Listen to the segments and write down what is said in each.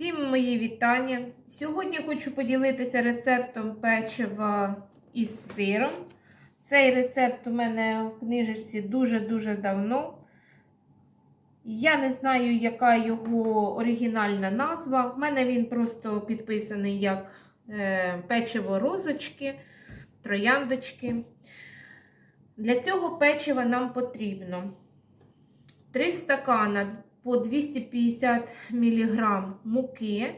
Всім мої вітання. Сьогодні хочу поділитися рецептом печива із сиром. Цей рецепт у мене в книжці дуже-дуже давно. Я не знаю, яка його оригінальна назва. В мене він просто підписаний як е, печиво розочки, трояндочки. Для цього печива нам потрібно 3 стакана по 250 мг муки.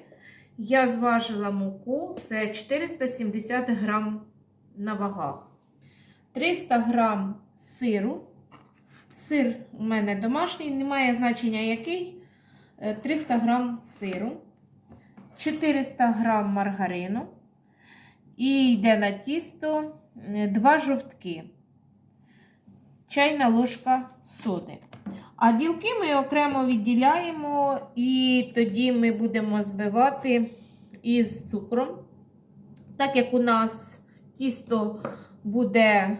Я зважила муку, це 470 г на вагах. 300 г сиру. Сир у мене домашній, немає значення який. 300 г сиру, 400 г маргарину. І йде на тісто 2 жовтки, чайна ложка соди. А білки ми окремо відділяємо, і тоді ми будемо збивати із цукром. Так як у нас тісто буде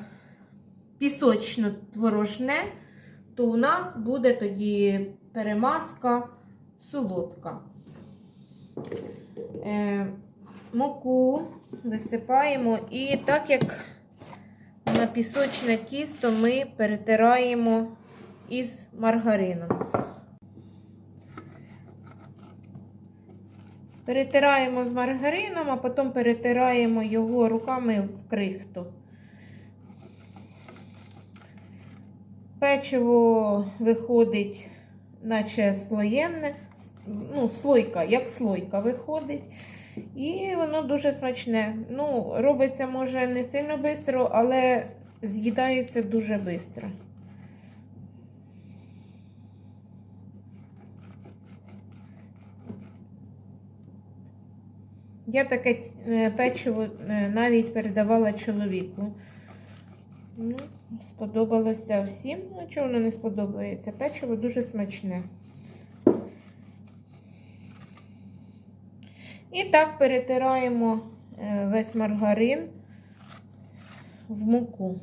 пісочно-творожне, то у нас буде тоді перемазка солодка. Е, муку висипаємо, і так як на пісочне тісто ми перетираємо із маргарином. Перетираємо з маргарином, а потім перетираємо його руками в крихту. Печиво виходить, наче слоєнне, ну, слойка, як слойка виходить. І воно дуже смачне. Ну, робиться, може, не сильно швидко, але з'їдається дуже швидко. Я таке печиво навіть передавала чоловіку. Ну, Сподобалося всім. Ну, чого воно не сподобається? Печиво дуже смачне. І так перетираємо весь маргарин в муку.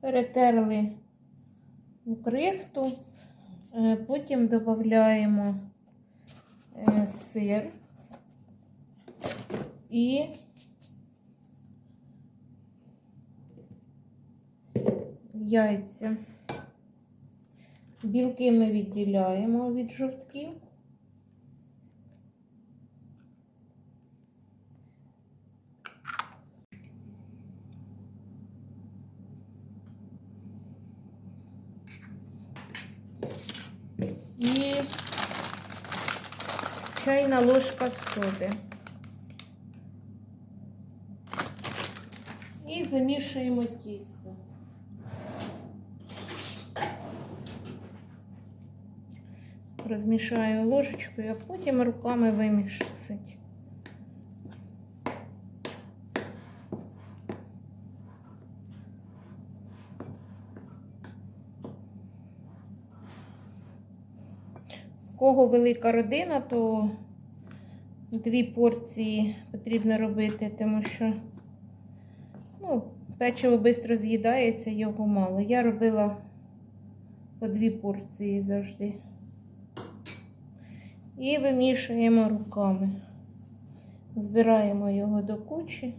Перетерли у крихту. Потім додаємо сир і яйця. Білки ми відділяємо від жовтків. і чайна ложка соди. І замішуємо тісто. Розмішаю ложечкою, а потім руками вимішати. Кого велика родина, то дві порції потрібно робити, тому що ну, печиво швидко з'їдається, його мало. Я робила по дві порції завжди. І вимішуємо руками. Збираємо його до кучі.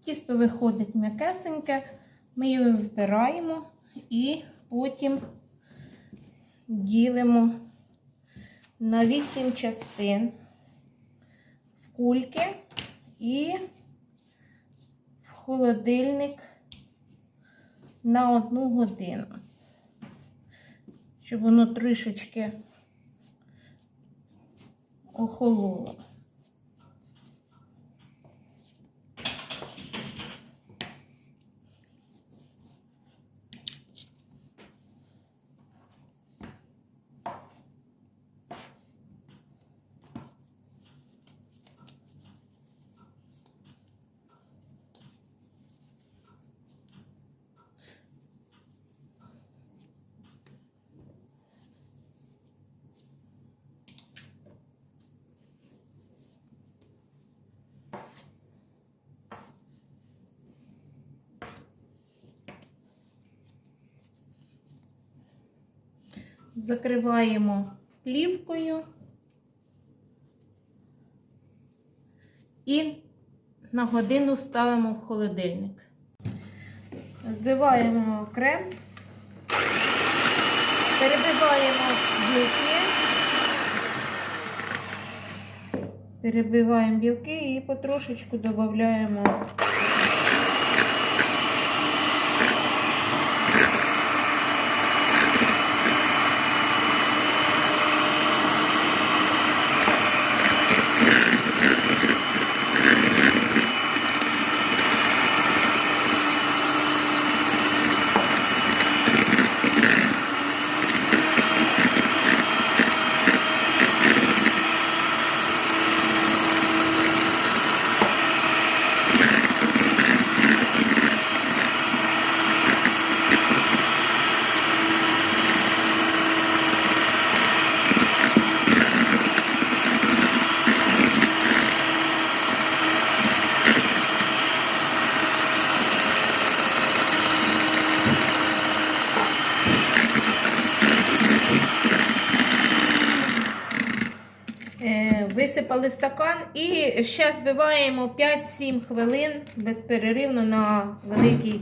Тісто виходить м'якесеньке, ми його збираємо і потім ділимо на 8 частин в кульки і в холодильник на одну годину, щоб воно трішечки охололо. Закриваємо плівкою. І на годину ставимо в холодильник. Збиваємо крем, перебиваємо білки, перебиваємо білки і потрошечку додаємо Е, Висипали стакан і ще збиваємо 5-7 хвилин безперервно на великій.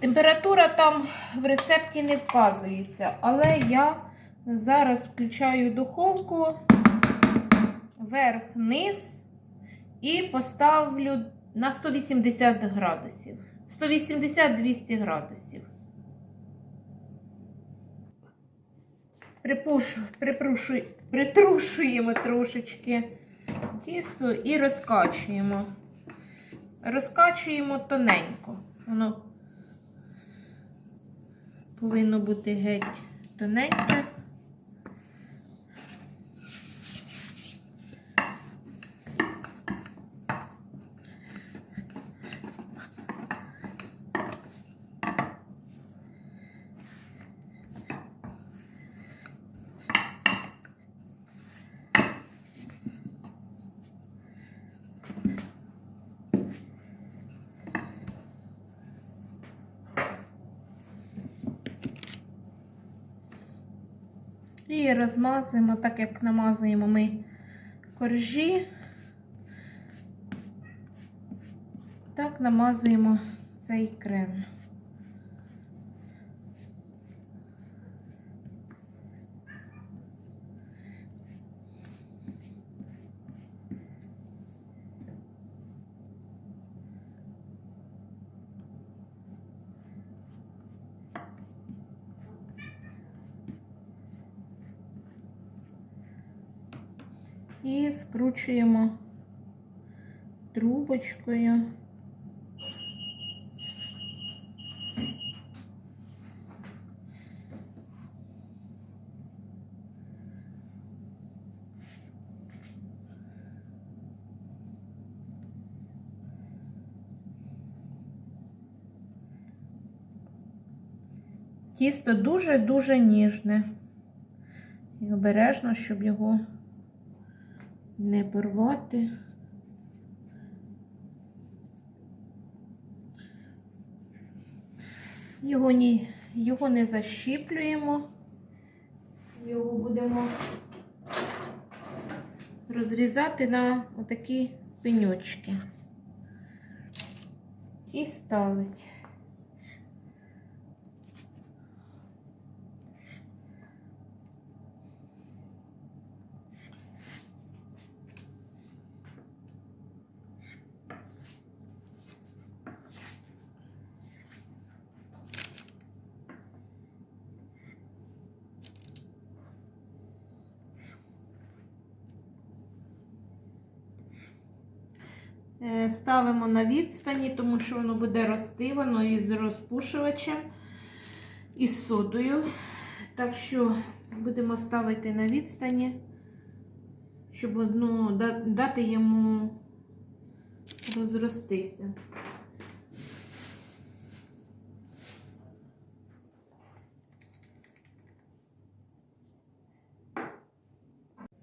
Температура там в рецепті не вказується, але я зараз включаю духовку вверх-вниз і поставлю на 180 градусів. 180-200 градусів. Притрушуємо трошечки тісто і розкачуємо. Розкачуємо тоненько. Воно повинно бути геть тоненьке. І розмазуємо, так як намазуємо ми коржі, так намазуємо цей крем. і скручуємо трубочкою. Тісто дуже-дуже ніжне і обережно, щоб його не порвати. Його, ні, його не защіплюємо. Його будемо розрізати на отакі пеньочки. І ставить. Е, Ставимо на відстані, тому що воно буде рости, воно із розпушувачем і з содою. Так що будемо ставити на відстані, щоб ну, дати йому розростися.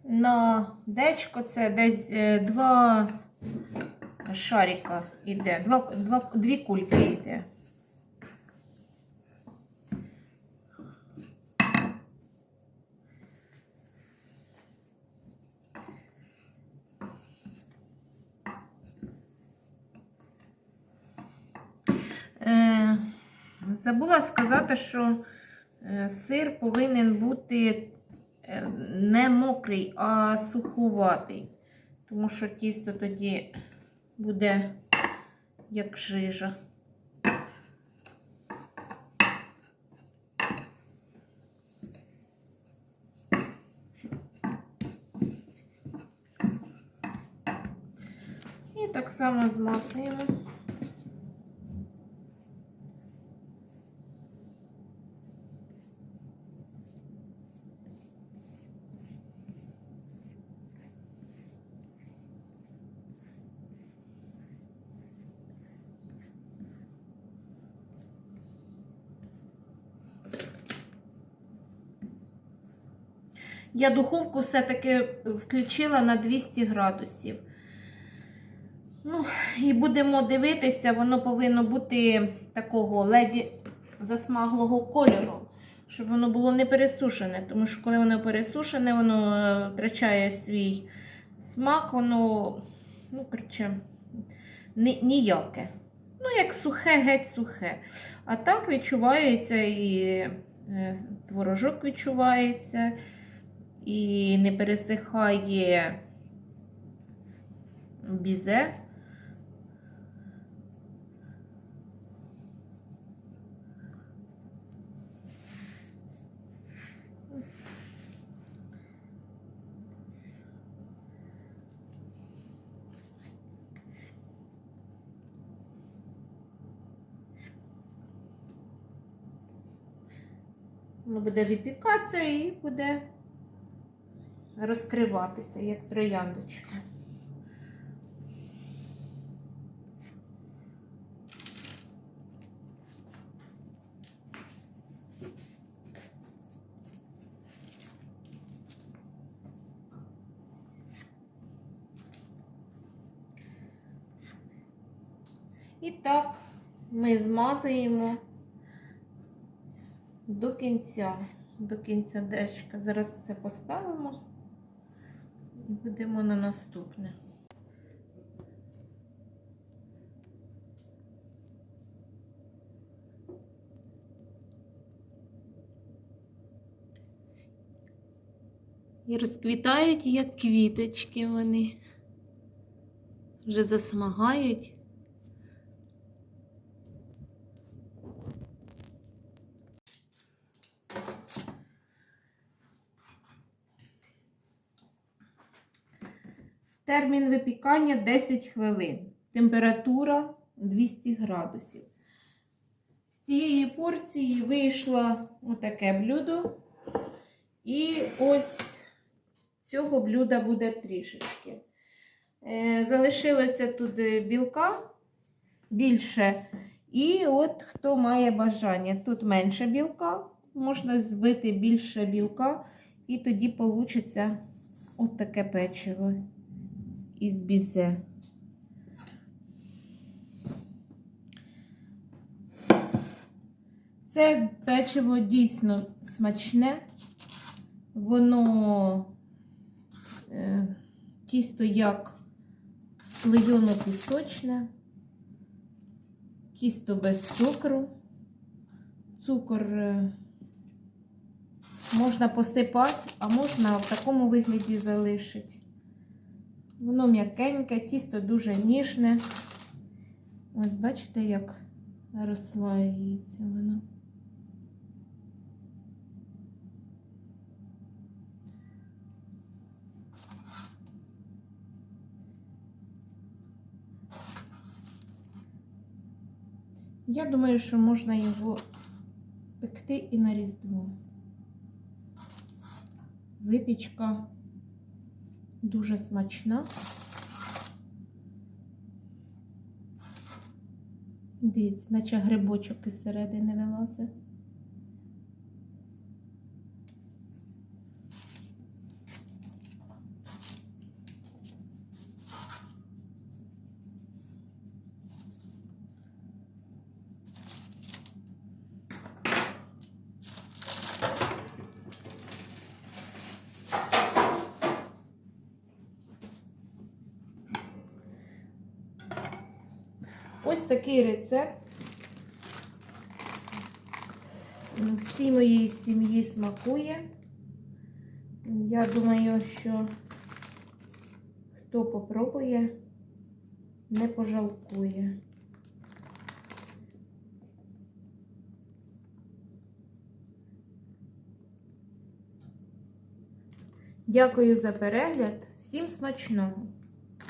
На дечко це десь е, два шарика йде, два, два, дві кульки йде. Е, забула сказати, що е, сир повинен бути е, не мокрий, а сухуватий. Тому що тісто тоді буде як жижа. І так само змаслюємо. Я духовку все-таки включила на 200 градусів. Ну, і будемо дивитися, воно повинно бути такого леді засмаглого кольору, щоб воно було не пересушене. Тому що коли воно пересушене, воно е, втрачає свій смак, воно, ну, коротше, ні- ніяке. Ну, як сухе, геть сухе. А так відчувається і е, творожок відчувається і не пересихає бізе. Воно буде випікатися і буде розкриватися, як трояндочка. І так ми змазуємо до кінця, до кінця дечка. Зараз це поставимо і будемо на наступне. І розквітають, як квіточки вони. Вже засмагають. Термін випікання 10 хвилин. Температура 200 градусів. З цієї порції вийшло отаке блюдо. І ось цього блюда буде трішечки. Е, Залишилося тут білка більше. І от хто має бажання, тут менше білка, можна збити більше білка, і тоді вийде таке печиво із бізе. Це печиво дійсно смачне, воно е, тісто як слоєно-пісочне, тісто без цукру. Цукор е, можна посипати, а можна в такому вигляді залишити. Воно м'якеньке, тісто дуже ніжне. Ось бачите, як розслаюється воно. Я думаю, що можна його пекти і на Різдво. Випічка дуже смачна. Дивіться, наче грибочок із середини вилазить. Ось такий рецепт. Ну, Всій моїй сім'ї смакує. Я думаю, що хто попробує, не пожалкує. Дякую за перегляд. Всім смачного!